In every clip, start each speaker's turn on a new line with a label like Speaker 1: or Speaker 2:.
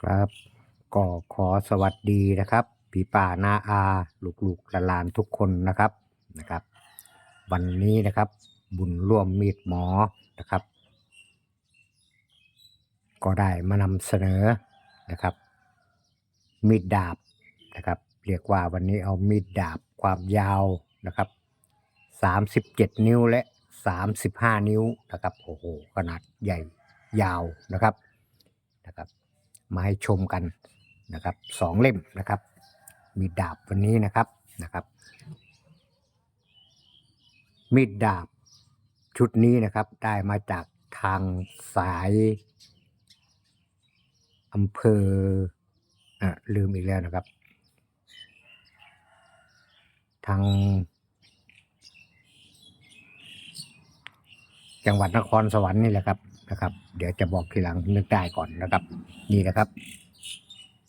Speaker 1: ครับ ก็ขอสวัสดีนะครับพี่ป่านาอาลูกๆหลานทุกคนนะครับนะครับ วันนี้นะครับ บุญร่วมมีดหมอนะครับ ก็ได้มานำเสนอนะครับ มีดดาบนะครับ เรียกว่าวันนี้เอามีดดาบความยาวนะครับ37 นิ้วและ 35 นิ้วนะครับโอ้โหขนาดใหญ่ยาวนะครับนะครับ มาให้ชมกันนะครับสองเล่มนะครับ มีดาบวันนี้นะครับนะครับ มีดดาบชุดนี้นะครับ ได้มาจากทางสายอำเภออะลืมอีกแล้วนะครับ ทางจังหวัดนครสวรรค์นี่แหละครับ นะครับ เดี๋ยวจะบอกทีหลังนึกได้ก่อนนะครับ นี่นะครับ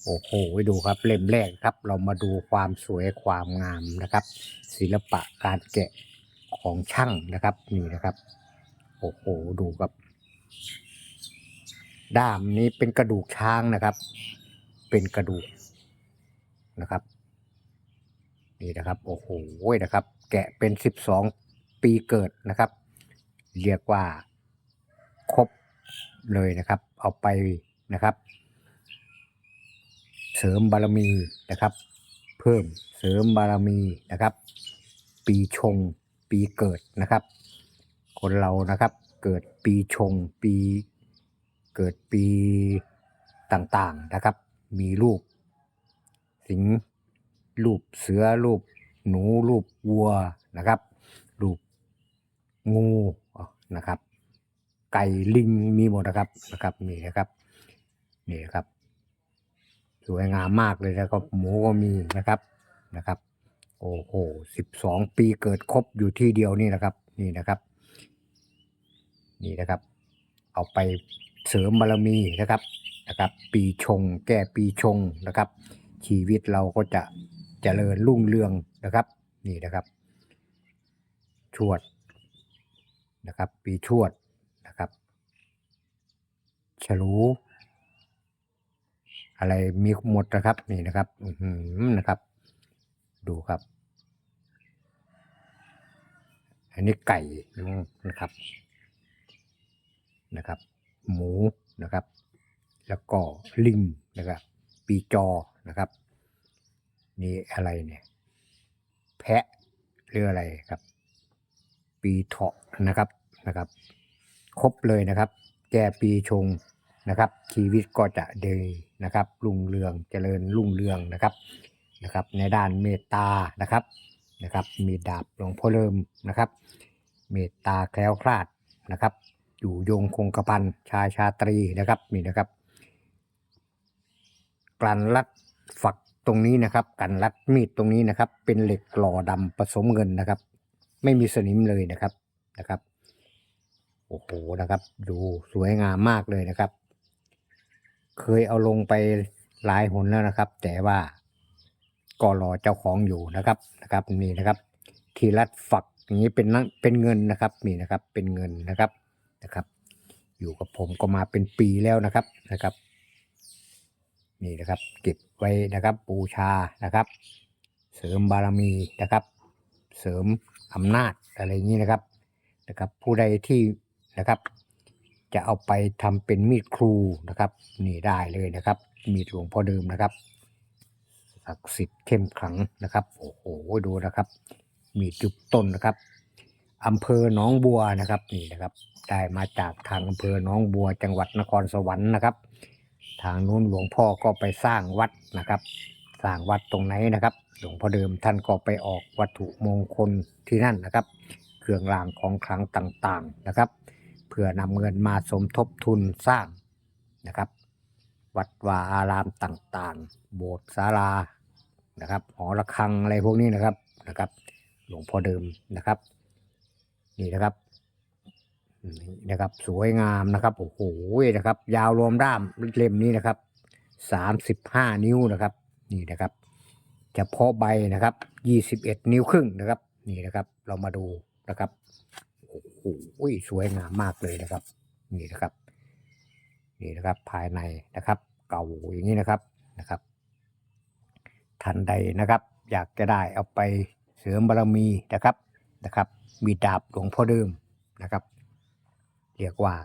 Speaker 1: โอ้โหดูครับเล่มแรกครับ เรามาดูความสวยความงามนะครับ ศิลปะการแกะของช่างนะครับนี่นะครับโอ้โหดูครับด้ามนี้เป็นกระดูกช้างนะครับ เป็นกระดูกนะครับ นี่นะครับโอ้โหนะครับ แกะเป็นสิบสองปีเกิดนะครับ เรียกว่า ครบเลยนะครับ เอาไปนะครับ เสริมบารมีนะครับ เพิ่มเสริมบารมีนะครับ ปีชงปีเกิดนะครับ คนเรานะครับ เกิดปีชงปีเกิดปีต่างๆนะครับ มีรูป สิงรูปเสือรูป หนูรูปวัวนะครับ รูปงูนะครับ ไก่ลิงมีหมดนะครับนะครับนี่นะครับนี่ครับ สวยงามมากเลยนะครับหมูก็มีนะครับนะครับ โอ้โหสิบสองปีเกิดครบอยู่ที่เดียวนี่นะครับ นี่นะครับ นี่นะครับ เอาไปเสริมบารมีนะครับนะครับ ปีชง แก้ปีชงนะครับ ชีวิตเราก็จะเจริญรุ่งเรืองนะครับ นี่นะครับ ชวดนะครับ ปีชวด ฉลูอะไรมีหมดนะครับนี่นะครับอือหือนะครับ ดูครับ อันนี้ไก่นะครับ นะครับ หมูนะครับ แล้วก็ลิงนะครับ ปีจอนะครับ นี่อะไรเนี่ย แพะหรืออะไรครับ ปีเถาะนะครับนะครับ ครบเลยนะครับ แก้ปีชง นะครับ ชีวิตก็จะดีนะครับรุ่งเรืองเจริญรุ่งเรืองนะครับนะครับ ในด้านเมตตานะครับนะครับ มีดาบหลวงพ่อเริ่มนะครับ เมตตาแคล้วคลาดนะครับ อยู่ยงคงกระพันชายชาตรีนะครับนี่นะครับ กลั่นรัดฝักตรงนี้นะครับ กันรัดมีดตรงนี้นะครับ เป็นเหล็กหล่อดำผสมเงินนะครับ ไม่มีสนิมเลยนะครับนะครับโอ้โหนะครับ ดูสวยงามมากเลยนะครับ เคยเอาลงไปหลายหนแล้วนะครับ แต่ว่าก็รอเจ้าของอยู่นะครับนะครับนี่นะครับ ทีรัดฝักอย่างนี้เป็นนั่นเป็นเงินนะครับนี่นะครับเป็นเงินนะครับนะครับ อยู่กับผมก็มาเป็นปีแล้วนะครับนะครับ นี่นะครับเก็บไว้นะครับบูชานะครับ เสริมบารมีนะครับ เสริมอำนาจอะไรอย่างนี้นะครับนะครับ ผู้ใดที่นะครับ จะเอาไปทำเป็นมีดครูนะครับ นี่ได้เลยนะครับ มีดหลวงพ่อเดิมนะครับศักดิ์สิทธิ์เข้มขลังนะครับโอ้โหดูนะครับ มีดจุบต้นนะครับอำเภอหนองบัวนะครับนี่นะครับ ได้มาจากทางอำเภอหนองบัว จังหวัดนครสวรรค์นะครับ ทางนู้นหลวงพ่อก็ไปสร้างวัดนะครับ สร้างวัดตรงไหนนะครับ หลวงพ่อเดิมท่านก็ไปออกวัตถุมงคลที่นั่นนะครับ เครื่องรางของขลังต่างๆนะครับ เพื่อนำเงินมาสมทบทุนสร้างนะครับ วัดวาอารามต่างๆ โบสถ์ศาลานะครับหอระฆังอะไรพวกนี้นะครับนะครับ หลวงพ่อเดิมนะครับ นี่นะครับนี่นะครับสวยงามนะครับโอ้โหนะครับ ยาวรวมด้ามเล่มนี้นะครับสามสิบห้านิ้วนะครับ นี่นะครับเฉพาะใบนะครับยี่สิบเอ็ดนิ้วครึ่งนะครับ นี่นะครับ เรามาดูนะครับ โอ้โหสวยงามมากเลยนะครับ นี่นะครับ นี่นะครับภายในนะครับ เก่าอย่างนี้นะครับนะครับท่านใดนะครับ อยากจะได้เอาไปเสริมบารมีนะครับนะครับ มีดาบหลวงพ่อเดิมนะครับ เรียกว่า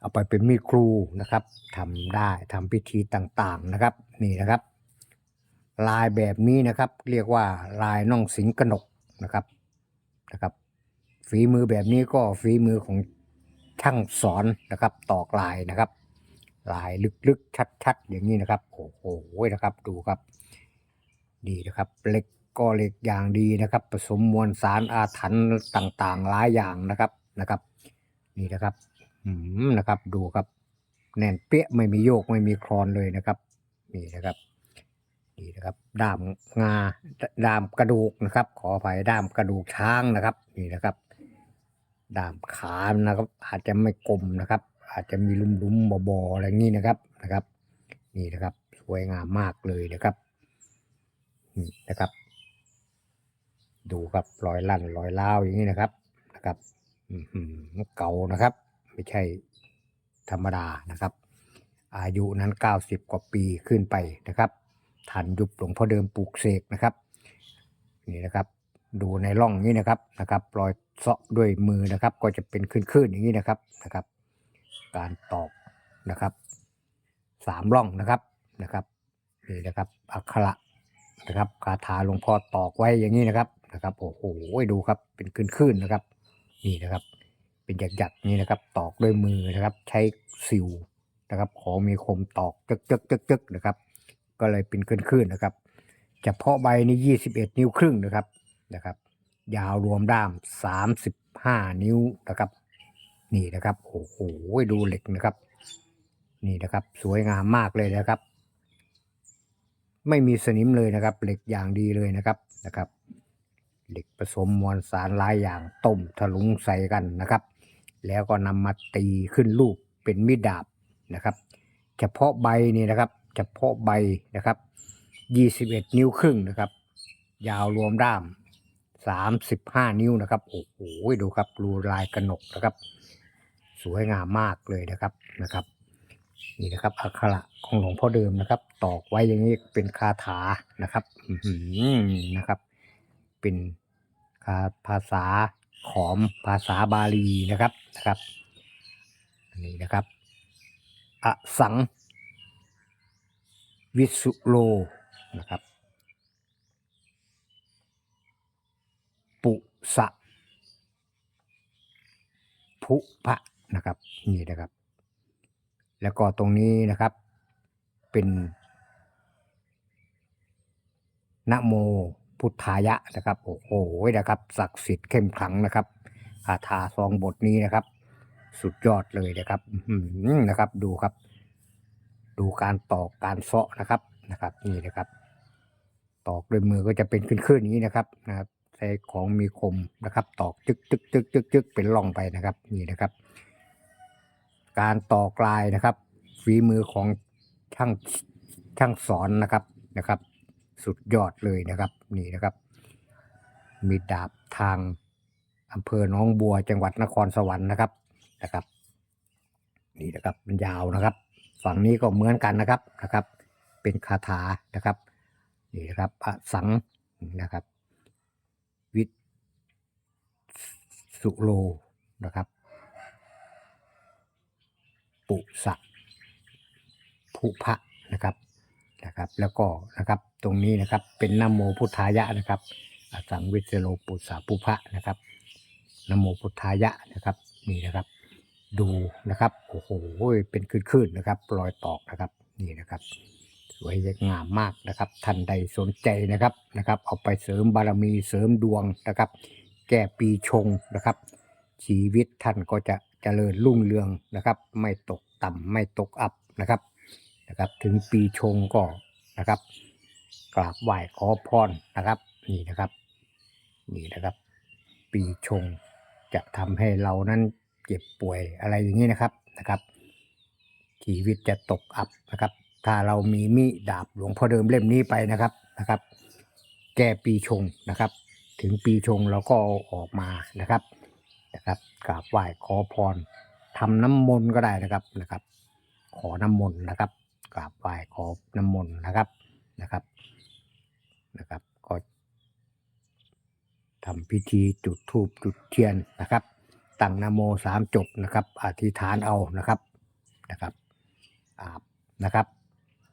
Speaker 1: เอาไปเป็นมีดครูนะครับทำได้ทำพิธีต่างๆนะครับ นี่นะครับลายแบบนี้นะครับ เรียกว่าลายน่องสิงกนกนะครับนะครับ ฝีมือแบบนี้ก็ฝีมือของช่างสอนนะครับ ตอกลายนะครับ ลายลึกๆ ชัด ๆ อย่างนี้นะครับโอ้โหนะครับดูครับ ดีนะครับเหล็กก็เหล็กอย่างดีนะครับ ผสมมวลสารอาถรรพ์ต่างๆ หลายอย่างนะครับนะครับ นี่นะครับอืมนะครับ ดูครับ แน่นเปี้ยไม่มีโยกไม่มีคลอนเลยนะครับ นี่นะครับนี่นะครับด้ามงาด้ามกระดูกนะครับ ขออภัยด้ามกระดูกช้างนะครับ นี่นะครับ ด้ามขานะครับ อาจจะไม่กลมนะครับ อาจจะมีลุ่มๆบอๆอะไรอย่างนี้นะครับนะครับ นี่นะครับ สวยงามมากเลยนะครับนี่นะครับ ดูครับรอยลั่นรอยล้าวอย่างนี้นะครับนะครับอืเก่านะครับ ไม่ใช่ธรรมดานะครับ อายุนั้น 90 กว่าปีขึ้นไปนะครับทันยุบหลวงพ่อเดิมปลูกเสกนะครับ นี่นะครับ ดูในร่องนี้นะครับนะครับรอยเซาะด้วยมือนะครับ ก็จะเป็นขึ้นๆอย่างนี้นะครับนะครับ การตอกนะครับสามร่องนะครับนะครับนี่นะครับอักขระนะครับคาถาหลวงพ่อตอกไว้อย่างนี้นะครับนะครับโอ้โหดูครับเป็นขึ้นๆนะครับ นี่นะครับ เป็นหยักๆนี่นะครับ ตอกด้วยมือนะครับ ใช้สิวนะครับของมีคมตอกจึกจึกจึกจึกนะครับ ก็เลยเป็นขึ้นๆนะครับเฉพาะใบนี่ยี่สิบเอ็ดนิ้วครึ่งนะครับ นะครับ ยาวรวมด้ามสามสิบห้านิ้วนะครับ นี่นะครับโอ้โหดูเหล็กนะครับ นี่นะครับ สวยงามมากเลยนะครับ ไม่มีสนิมเลยนะครับ เหล็กอย่างดีเลยนะครับนะครับ เหล็กผสมมวลสารหลายอย่างต้มถลุงใส่กันนะครับ แล้วก็นำมาตีขึ้นรูปเป็นมีดดาบนะครับ เฉพาะใบนี่นะครับเฉพาะใบนะครับยี่สิบเอ็ดนิ้วครึ่งนะครับ ยาวรวมด้าม สามสิบห้านิ้วนะครับโอ้โหดูครับรูลายกระหนกนะครับ สวยงามมากเลยนะครับนะครับ นี่นะครับอักขระของหลวงพ่อเดิมนะครับ ตอกไว้อย่างนี้เป็นคาถานะครับนะครับ เป็นคาภาษาขอมภาษาบาลีนะครับนะครับนนี้นะครับอสัง วิสุโลนะครับ ปุสะภุพะนะครับ นี่นะครับ แล้วก็ตรงนี้นะครับเป็นนะโมพุทธายะนะครับ โอ้โหนะครับ ศักดิ์สิทธิ์เข้มขลังนะครับคาถาซองบทนี้นะครับ สุดยอดเลยนะครับนะครับ ดูครับ ดูการตอกการเซาะนะครับนะครับ นี่นะครับ ตอกด้วยมือก็จะเป็นขึ้นๆอย่างนี้นะครับนะครับ ใช้ของมีคมนะครับ ตอกจึกจึกจึกจึกจึกเป็นร่องไปนะครับนี่นะครับ การต่อกลายนะครับ ฝีมือของช่างช่างสอนนะครับนะครับ สุดยอดเลยนะครับนี่นะครับ มีดาบทางอำเภอหนองบัวจังหวัดนครสวรรค์นะครับนะครับ นี่นะครับมันยาวนะครับ ฝั่งนี้ก็เหมือนกันนะครับนะครับ เป็นคาถานะครับนี่นะครับอสังนะครับ วิ สุโลนะครับ ปุสะภุพะนะครับนะครับ แล้วก็นะครับตรงนี้นะครับเป็นนโมพุทธายะนะครับอสังวิสโลปุสะภุพะนะครับนโมพุทธายะนะครับนี่นะครับ ดูนะครับโอ้โหเป็นคลื่นๆนะครับรอยตอกนะครับนี่นะครับสวยงามมากนะครับท่านใดสนใจนะครับนะครับ เอาไปเสริมบารมีเสริมดวงนะครับ แก้ปีชงนะครับ ชีวิตท่านก็จะเจริญรุ่งเรืองนะครับ ไม่ตกต่ำไม่ตกอับนะครับนะครับ ถึงปีชงก็นะครับกราบไหว้ขอพรนะครับ นี่นะครับนี่นะครับ ปีชงจะทำให้เรานั้นเจ็บป่วยอะไรอย่างนี้นะครับนะครับชีวิตจะตกอับนะครับ ถ้าเรามีมีดดาบหลวงพ่อเดิมเล่มนี้ไปนะครับนะครับ แก้ปีชงนะครับ ถึงปีชงเราก็เอาออกมานะครับนะครับกราบไหว้ขอพรทำน้ำมนต์ก็ได้นะครับนะครับ ขอน้ำมนต์นะครับกราบไหว้ขอน้ำมนต์นะครับนะครับนะครับก็ทำพิธีจุดธูปจุดเทียนนะครับตั้งนโมสามจบนะครับ อธิษฐานเอานะครับนะครับอาบนะครับ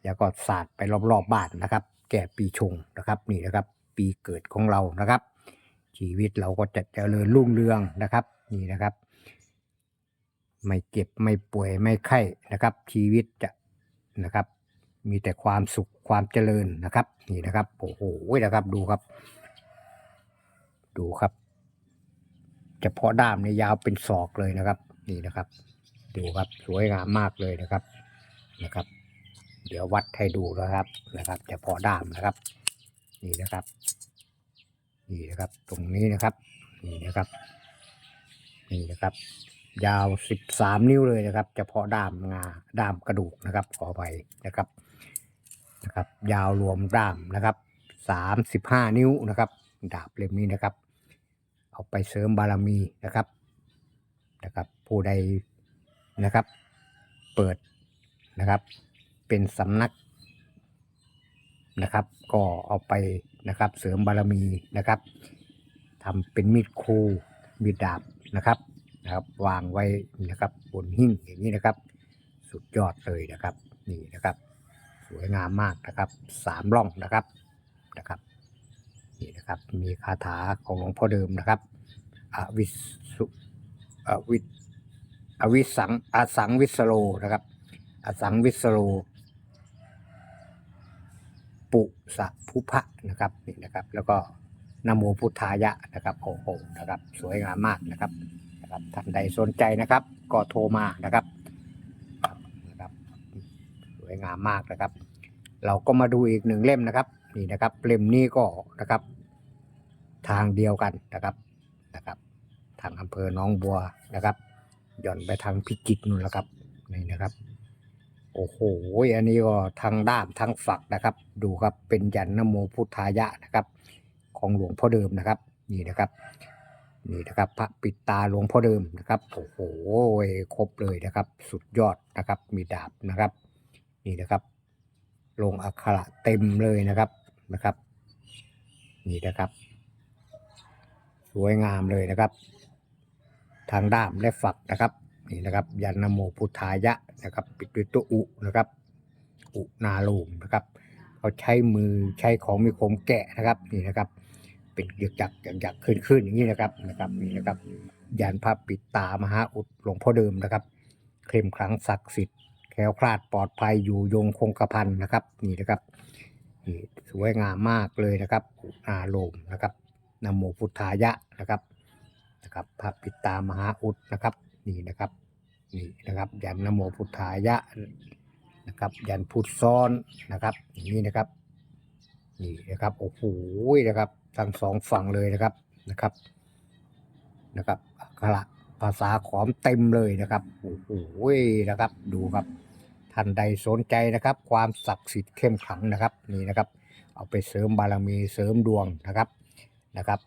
Speaker 1: แล้วก็สาดไปรอบๆบบ้านนะครับ แก่ปีชงนะครับนี่นะครับ ปีเกิดของเรานะครับ ชีวิตเราก็จะเจริญรุ่งเรืองนะครับ นี่นะครับ ไม่เจ็บไม่ป่วยไม่ไข้นะครับ ชีวิตจะนะครับ มีแต่ความสุขความเจริญนะครับ นี่นะครับโอ้โหนะครับดูครับ ดูครับเฉพาะด้ามเนี่ยยาวเป็นศอกเลยนะครับ นี่นะครับ ดูครับสวยงามมากเลยนะครับนะครับ เดี๋ยววัดให้ดูนะครับนะครับเฉพาะด้ามนะครับ นี่นะครับ นี่นะครับ ตรงนี้นะครับ นี่นะครับ นี่นะครับ ยาว13นิ้วเลยนะครับ เฉพาะด้ามงาด้ามกระดูกนะครับ ขอไปนะครับนะครับ ยาวรวมด้ามนะครับ35นิ้วนะครับ ดาบเล่มนี้นะครับ เอาไปเสริมบารมีนะครับนะครับ ผู้ใดนะครับ เปิดนะครับ เป็นสำนักนะครับ ก็เอาไป นะครับ เสริมบารมีนะครับทำเป็นมีดคูมีดดาบนะครับนะครับ วางไว้นะครับบนหิ้งอย่างนี้นะครับ สุดยอดเลยนะครับ นี่นะครับ สวยงามมากนะครับสามร่องนะครับนะครับนี่นะครับมีคาถาของหลวงพ่อเดิมนะครับอวิสุอวิอวิสังอสังวิสโลนะครับอสังวิสโล ปุสะภุพะนะครับนี่นะครับ แล้วก็นโมพุทธายะนะครับโอ้โหนะครับ สวยงามมากนะครับนะครับท่านใดสนใจนะครับ ก็โทรมานะครับครับนะครับ สวยงามมากนะครับ เราก็มาดูอีกหนึ่งเล่มนะครับนี่นะครับเล่มนี้ก็นะครับ ทางเดียวกันนะครับนะครับ ทางอำเภอหนองบัวนะครับ หย่อนไปทางพิจิตรนู่นแล้วครับนี่นะครับ โอ้โห อันนี้ก็ทางด้ามทางฝักนะครับ ดูครับเป็นยันนโมพุทธายะนะครับ ของหลวงพ่อเดิมนะครับ นี่นะครับ นี่นะครับพระปิดตาหลวงพ่อเดิมนะครับ โอ้โห ครบเลยนะครับ สุดยอดนะครับ มีดาบนะครับ นี่นะครับ ลงอักขระเต็มเลยนะครับ นะครับ นี่นะครับ สวยงามเลยนะครับ ทางด้ามและฝักนะครับ นี่นะครับยันโมพุทธายะนะครับ ปิดด้วยตัวอุนะครับ อุนาลมนะครับเขาใช้มือใช้ของมีคมแกะนะครับนี่นะครับ เป็นหยักจักหยักจักขึ้นขึ้นอย่างนี้นะครับนะครับนี่นะครับยันพระปิดตามหาอุดหลวงพ่อเดิมนะครับเคลมครั้งศักดิ์สิทธิ์แคล้วคลาดปลอดภัยอยู่ยงคงกระพันนะครับ นี่นะครับนี่สวยงามมากเลยนะครับอุนาโลมนะครับนโมพุทธายะนะครับนะครับพระปิดตามหาอุดนะครับ นี่นะครับนี่นะครับยันนโมพุทธายะนะครับ ยันพุทธซ้อนนะครับอย่างนี้นะครับนี่นะครับโอ้โหนะครับทั้งสองฝั่งเลยนะครับนะครับนะครับอักขระภาษาขอมเต็มเลยนะครับโอ้โหนะครับ ดูครับท่านใดสนใจนะครับ ความศักดิ์สิทธิ์เข้มขลังนะครับนี่นะครับ เอาไปเสริมบารมีเสริมดวงนะครับนะครับ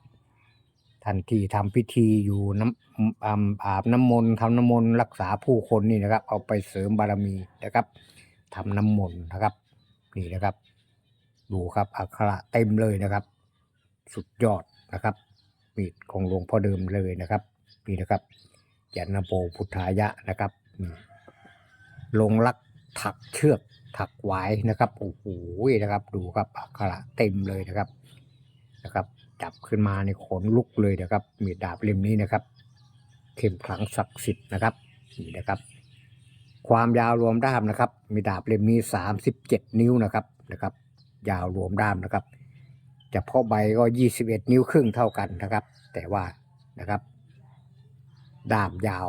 Speaker 1: ท่านที่ทำพิธีอยู่น้ำอาบน้ำมนต์ทำน้ำมนต์รักษาผู้คนนี่นะครับ เอาไปเสริมบารมีนะครับทำน้ำมนต์นะครับ นี่นะครับ ดูครับอักขระเต็มเลยนะครับ สุดยอดนะครับมีดของหลวงพ่อเดิมเลยนะครับนี่นะครับยันโปพุทธายะนะครับลงลักถักเชือกถักหวายนะครับโอ้โหนะครับ ดูครับอักขระเต็มเลยนะครับนะครับ จับขึ้นมาในขนลุกเลยนะครับ มีดาบเล่มนี้นะครับ เข้มขลังศักดิ์สิทธิ์นะครับนี่นะครับ ความยาวรวมด้ามนะครับ มีดาบเล่มนี้สามสิบเจ็ดนิ้วนะครับนะครับ ยาวรวมด้ามนะครับเฉพาะใบก็ยี่สิบเอ็ดนิ้วครึ่งเท่ากันนะครับ แต่ว่านะครับ ด้ามยาว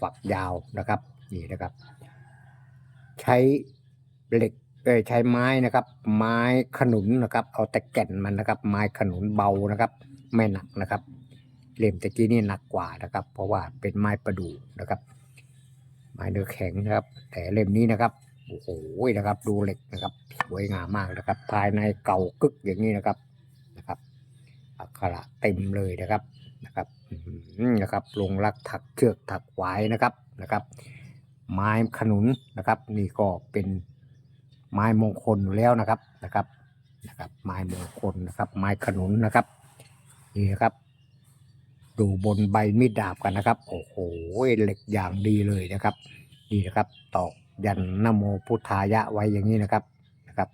Speaker 1: ฝักยาวนะครับนี่นะครับ ใช้เหล็ก เอ้ยใช้ไม้นะครับ ไม้ขนุนนะครับ เอาแต่แก่นมันนะครับ ไม้ขนุนเบานะครับ ไม่หนักนะครับ เล่มตะกี้นี่หนักกว่านะครับ เพราะว่าเป็นไม้ประดู่นะครับ ไม้เนื้อแข็งนะครับ แต่เล่มนี้นะครับโอ้โหนะครับ ดูเหล็กนะครับ สวยงามมากนะครับ ภายในเก่ากึกอย่างนี้นะครับนะครับอักขระเต็มเลยนะครับนะครับนะครับลงรักถักเชือกถักหวายนะครับนะครับ ไม้ขนุนนะครับ นี่ก็เป็น ไม้มงคลอยู่แล้วนะครับนะครับนะครับ ไม้มงคลนะครับ ไม้ขนุนนะครับนี่นะครับ ดูบนใบมีดดาบกันนะครับ โอ้โหเหล็กอย่างดีเลยนะครับนี่นะครับตอกยันนโมพุทธายะไว้อย่างนี้นะครับนะครับ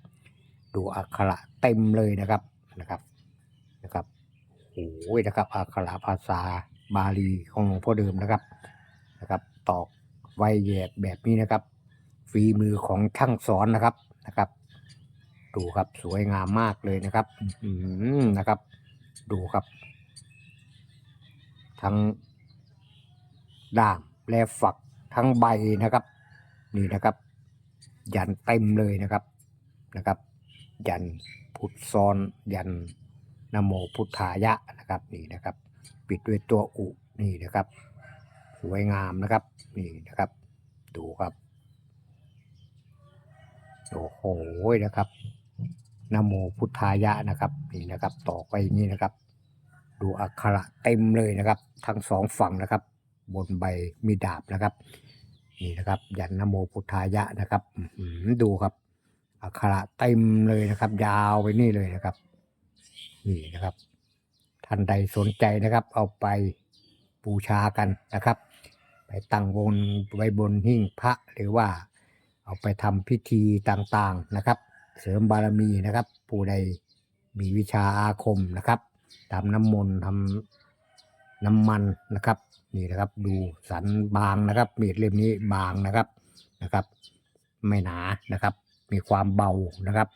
Speaker 1: ดูอักขระเต็มเลยนะครับนะครับนะครับโอ้ยนะครับอักขระภาษาบาลีของหลวงพ่อเดิมนะครับนะครับ ตอกไว้แยบแบบนี้นะครับ ฝีมือของช่างสอนนะครับนะครับ ดูครับสวยงามมากเลยนะครับอืมนะครับ ดูครับ ทั้งด่างและฝักทั้งใบนะครับ นี่นะครับ ยันเต็มเลยนะครับนะครับ ยันพุทธซ้อนยันนโมพุทธายะนะครับนี่นะครับ ปิดด้วยตัวอุนี่นะครับ สวยงามนะครับ นี่นะครับ ดูครับ โอ้โหนะครับนโมพุทธายะนะครับนี่นะครับ ต่อไปนี้นะครับ ดูอักขระเต็มเลยนะครับ ทั้งสองฝั่งนะครับ บนใบมีดาบนะครับนี่นะครับ ยันนโมพุทธายะนะครับดูครับ อักขระเต็มเลยนะครับ ยาวไปนี่เลยนะครับ นี่นะครับ ท่านใดสนใจนะครับ เอาไปบูชากันนะครับ ไปตั้งบนไว้บนหิ้งพระหรือว่า เอาไปทำพิธีต่างๆนะครับ เสริมบารมีนะครับ ผู้ใดมีวิชาอาคมนะครับทำน้ำมนต์ทำน้ำมันนะครับ นี่นะครับดูสันบางนะครับ มีดเล่มนี้บางนะครับนะครับ ไม่หนานะครับ มีความเบานะครับ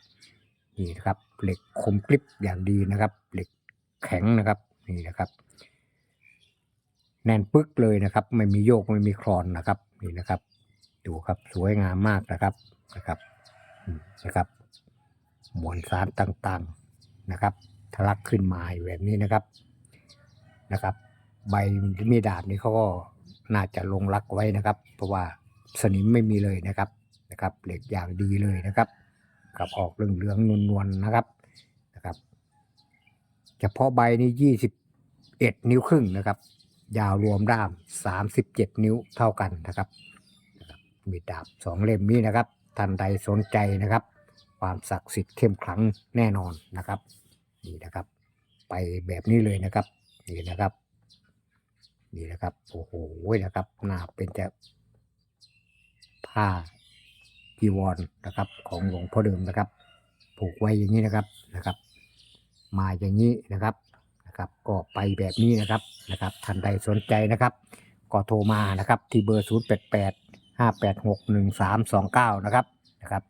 Speaker 1: นี่นะครับเหล็กคมกริบอย่างดีนะครับ เหล็กแข็งนะครับนี่นะครับแน่นปึ๊กเลยนะครับ ไม่มีโยกไม่มีคลอนนะครับนี่นะครับ ดูครับสวยงามมากนะครับนะครับนะครับ มวลสารต่างๆนะครับทะลักขึ้นมาแบบนี้นะครับนะครับ ใบมีดาบนี้เขาก็น่าจะลงรักไว้นะครับ เพราะว่าสนิมไม่มีเลยนะครับนะครับ เหล็กอย่างดีเลยนะครับกับออกเหลืองๆนวลๆนะครับนะครับเฉพาะใบนี้ยี่สิบเอ็ดนิ้วครึ่งนะครับ ยาวรวมด้ามสามสิบเจ็ดนิ้วเท่ากันนะครับ มีดาบสองเล่มนี้นะครับท่านใดสนใจนะครับ ความศักดิ์สิทธิ์เข้มขลังแน่นอนนะครับนี่นะครับ ไปแบบนี้เลยนะครับนี่นะครับนี่นะครับโอ้โหนะครับหนาเป็นจะผ้าจีวรนะครับ ของหลวงพ่อเดิมนะครับ ผูกไว้อย่างนี้นะครับนะครับ มาอย่างนี้นะครับนะครับ ก็ไปแบบนี้นะครับนะครับท่านใดสนใจนะครับ ก็โทรมานะครับ ที่เบอร์ 0 8 8 ห้าแปดหกหนึ่งสามสองเก้านะครับนะครับ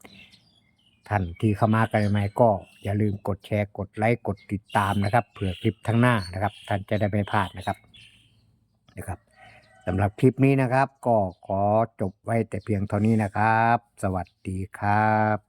Speaker 1: ท่านที่เข้ามากันใหม่ก็อย่าลืมกดแชร์กดไลค์กดติดตามนะครับเผื่อคลิปทั้งหน้านะครับ ท่านจะได้ไม่พลาดนะครับนะครับสำหรับคลิปนี้นะครับ ก็ขอจบไว้แต่เพียงเท่านี้นะครับ สวัสดีครับ